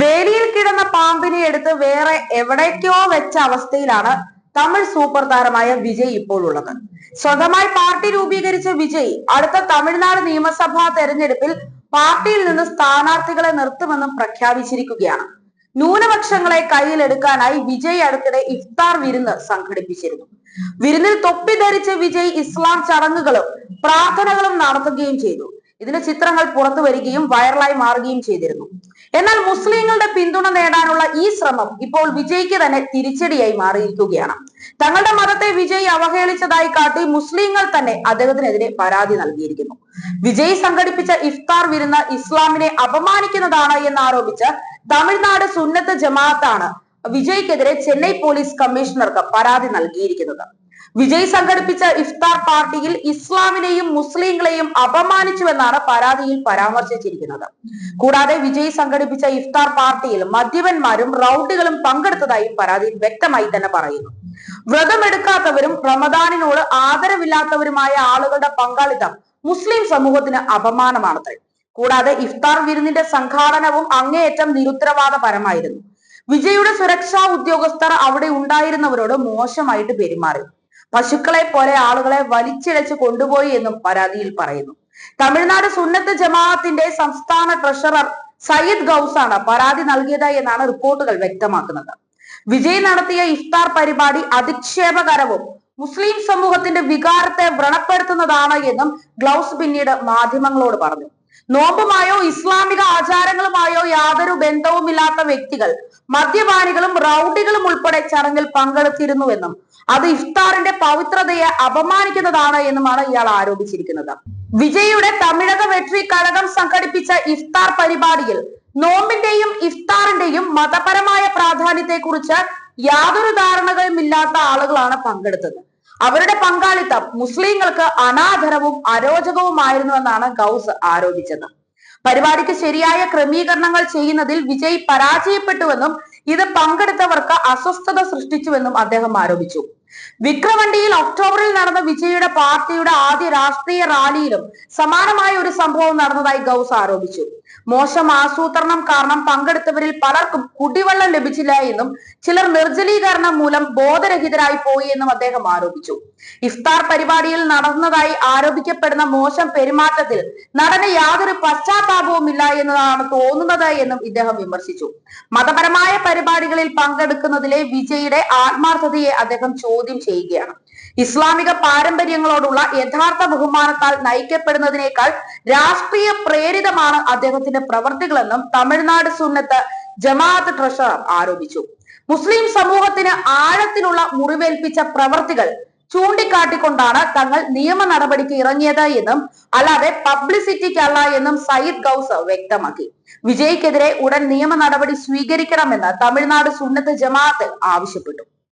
വേലിയിൽ കിടന്ന പാമ്പിനെ എടുത്ത് വേറെ എവിടേക്കോ വെച്ച അവസ്ഥയിലാണ് തമിഴ് സൂപ്പർ താരമായ വിജയ് ഇപ്പോൾ ഉള്ളത്. സ്വന്തമായി പാർട്ടി രൂപീകരിച്ച വിജയ് അടുത്ത തമിഴ്നാട് നിയമസഭാ തെരഞ്ഞെടുപ്പിൽ പാർട്ടിയിൽ നിന്ന് സ്ഥാനാർത്ഥികളെ നിർത്തുമെന്നും പ്രഖ്യാപിച്ചിരിക്കുകയാണ്. ന്യൂനപക്ഷങ്ങളെ കയ്യിലെടുക്കാനായി വിജയ് അടുത്തിടെ ഇഫ്താർ വിരുന്ന് സംഘടിപ്പിച്ചിരുന്നു. വിരുന്നിൽ തൊപ്പി ധരിച്ച വിജയ് ഇസ്ലാം ചടങ്ങുകളും പ്രാർത്ഥനകളും നടത്തുകയും ചെയ്തു. ഇതിന്റെ ചിത്രങ്ങൾ പുറത്തു വരികയും വൈറലായി മാറുകയും ചെയ്തിരുന്നു. എന്നാൽ മുസ്ലിങ്ങളുടെ പിന്തുണ നേടാനുള്ള ഈ ശ്രമം ഇപ്പോൾ വിജയ്ക്ക് തന്നെ തിരിച്ചടിയായി മാറിയിരിക്കുകയാണ്. തങ്ങളുടെ മതത്തെ വിജയ് അവഹേളിച്ചതായി കാട്ടി മുസ്ലിങ്ങൾ തന്നെ അദ്ദേഹത്തിനെതിരെ പരാതി നൽകിയിരിക്കുന്നു. വിജയ് സംഘടിപ്പിച്ച ഇഫ്താർ വിരുന്ന് ഇസ്ലാമിനെ അപമാനിക്കുന്നതാണ് എന്ന് ആരോപിച്ച് തമിഴ്നാട് സുന്നത്ത് ജമാഅത്താണ് വിജയ്ക്കെതിരെ ചെന്നൈ പോലീസ് കമ്മീഷണർക്ക് പരാതി നൽകിയിരിക്കുന്നത്. വിജയ് സംഘടിപ്പിച്ച ഇഫ്താർ പാർട്ടിയിൽ ഇസ്ലാമിനെയും മുസ്ലിങ്ങളെയും അപമാനിച്ചുവെന്നാണ് പരാതിയിൽ പരാമർശിച്ചിരിക്കുന്നത്. കൂടാതെ വിജയ് സംഘടിപ്പിച്ച ഇഫ്താർ പാർട്ടിയിൽ മദ്യപന്മാരും റൌഡികളും പങ്കെടുത്തതായും പരാതിയിൽ വ്യക്തമായി തന്നെ പറയുന്നു. വ്രതമെടുക്കാത്തവരും റമദാനിനോട് ആദരവില്ലാത്തവരുമായ ആളുകളുടെ പങ്കാളിത്തം മുസ്ലിം സമൂഹത്തിന് അപമാനമാണത്രേ. കൂടാതെ ഇഫ്താർ വിരുന്നിന്റെ സംഘാടനവും അങ്ങേയറ്റം നിരുത്തരവാദപരമായിരുന്നു. വിജയുടെ സുരക്ഷാ ഉദ്യോഗസ്ഥർ അവിടെ ഉണ്ടായിരുന്നവരോട് മോശമായിട്ട് പെരുമാറി. പശുക്കളെ പോലെ ആളുകളെ വലിച്ചിഴച്ച് കൊണ്ടുപോയി എന്നും പരാതിയിൽ പറയുന്നു. തമിഴ്നാട് സുന്നത്ത് ജമാഅത്തിന്റെ സംസ്ഥാന ട്രഷറർ സയ്യിദ് ഗൌസാണ് പരാതി നൽകിയത് എന്നാണ് റിപ്പോർട്ടുകൾ വ്യക്തമാക്കുന്നത്. വിജയ് നടത്തിയ ഇഫ്താർ പരിപാടി അധിക്ഷേപകരവും മുസ്ലിം സമൂഹത്തിന്റെ വികാരത്തെ വ്രണപ്പെടുത്തുന്നതാണ് എന്നും ഗ്ലൗസ് പിന്നീട് മാധ്യമങ്ങളോട് പറഞ്ഞു. നോമ്പുമായോ ഇസ്ലാമിക ആചാരങ്ങളുമായോ യാതൊരു ബന്ധവുമില്ലാത്ത വ്യക്തികൾ മദ്യപാനികളും റൗഡികളും ഉൾപ്പെടെ ചടങ്ങിൽ പങ്കെടുത്തിരുന്നുവെന്നും അത് ഇഫ്താറിന്റെ പവിത്രതയെ അപമാനിക്കുന്നതാണ് എന്നുമാണ് ഇയാൾ ആരോപിച്ചിരിക്കുന്നത്. വിജയുടെ തമിഴക വെട്രി കഴകം സംഘടിപ്പിച്ച ഇഫ്താർ പരിപാടിയിൽ നോമ്പിന്റെയും ഇഫ്താറിന്റെയും മതപരമായ പ്രാധാന്യത്തെക്കുറിച്ച് യാതൊരു ധാരണകളുമില്ലാത്ത ആളുകളാണ് പങ്കെടുത്തത്. അവരുടെ പങ്കാളിത്തം മുസ്ലിങ്ങൾക്ക് അനാദരവും അരോചകവുമായിരുന്നുവെന്നാണ് ഗൗസ് ആരോപിച്ചത്. പരിപാടിക്ക് ശരിയായ ക്രമീകരണങ്ങൾ ചെയ്യുന്നതിൽ വിജയ് പരാജയപ്പെട്ടുവെന്നും ഇത് പങ്കെടുത്തവർക്ക് അസ്വസ്ഥത സൃഷ്ടിച്ചുവെന്നും അദ്ദേഹം ആരോപിച്ചു. വിക്രവണ്ടിയിൽ ഒക്ടോബറിൽ നടന്ന വിജയുടെ പാർട്ടിയുടെ ആദ്യ രാഷ്ട്രീയ റാലിയിലും സമാനമായ ഒരു സംഭവം നടന്നതായി ഗൗസ് ആരോപിച്ചു. മോശം ആസൂത്രണം കാരണം പങ്കെടുത്തവരിൽ പലർക്കും കുടിവെള്ളം ലഭിച്ചില്ല എന്നും ചിലർ നിർജലീകരണം മൂലം ബോധരഹിതരായി പോയി എന്നും അദ്ദേഹം ആരോപിച്ചു. ഇഫ്താർ പരിപാടിയിൽ നടന്നതായി ആരോപിക്കപ്പെടുന്ന മോശം പെരുമാറ്റത്തിൽ നടന് യാതൊരു പശ്ചാത്താപവും ഇല്ല എന്നതാണ് തോന്നുന്നത് എന്നും ഇദ്ദേഹം വിമർശിച്ചു. മതപരമായ പരിപാടികളിൽ പങ്കെടുക്കുന്നതിലെ വിജയുടെ ആത്മാർത്ഥതയെ അദ്ദേഹം ചോദ്യം ചെയ്യുകയാണ്. ഇസ്ലാമിക പാരമ്പര്യങ്ങളോടുള്ള യഥാർത്ഥ ബഹുമാനത്താൽ നയിക്കപ്പെടുന്നതിനേക്കാൾ രാഷ്ട്രീയ പ്രേരിതമാണ് അദ്ദേഹത്തിന്റെ പ്രവർത്തികളെന്നും തമിഴ്നാട് സുന്നത്ത് ജമാഅത്ത് ട്രഷറർ ആരോപിച്ചു. മുസ്ലിം സമൂഹത്തിന് ആഴത്തിലുള്ള മുറിവേൽപ്പിച്ച പ്രവർത്തികൾ ചൂണ്ടിക്കാട്ടിക്കൊണ്ടാണ് തങ്ങൾ നിയമ നടപടിക്ക് ഇറങ്ങിയത് എന്നും അല്ലാതെ പബ്ലിസിറ്റിക്കല്ല എന്നും സയ്യിദ് ഗൌസ് വ്യക്തമാക്കി. വിജയ്ക്കെതിരെ ഉടൻ നിയമ നടപടി സ്വീകരിക്കണമെന്ന് തമിഴ്നാട് സുന്നത്ത് ജമാഅത്ത് ആവശ്യപ്പെട്ടു.